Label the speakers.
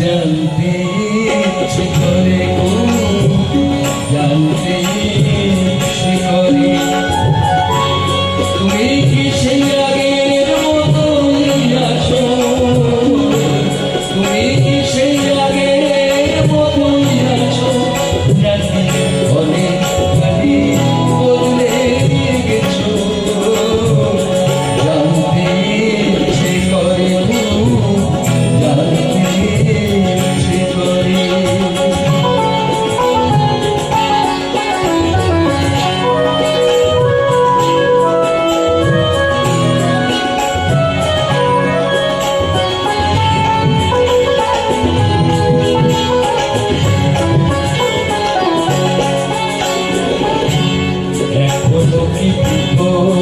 Speaker 1: জানতে people.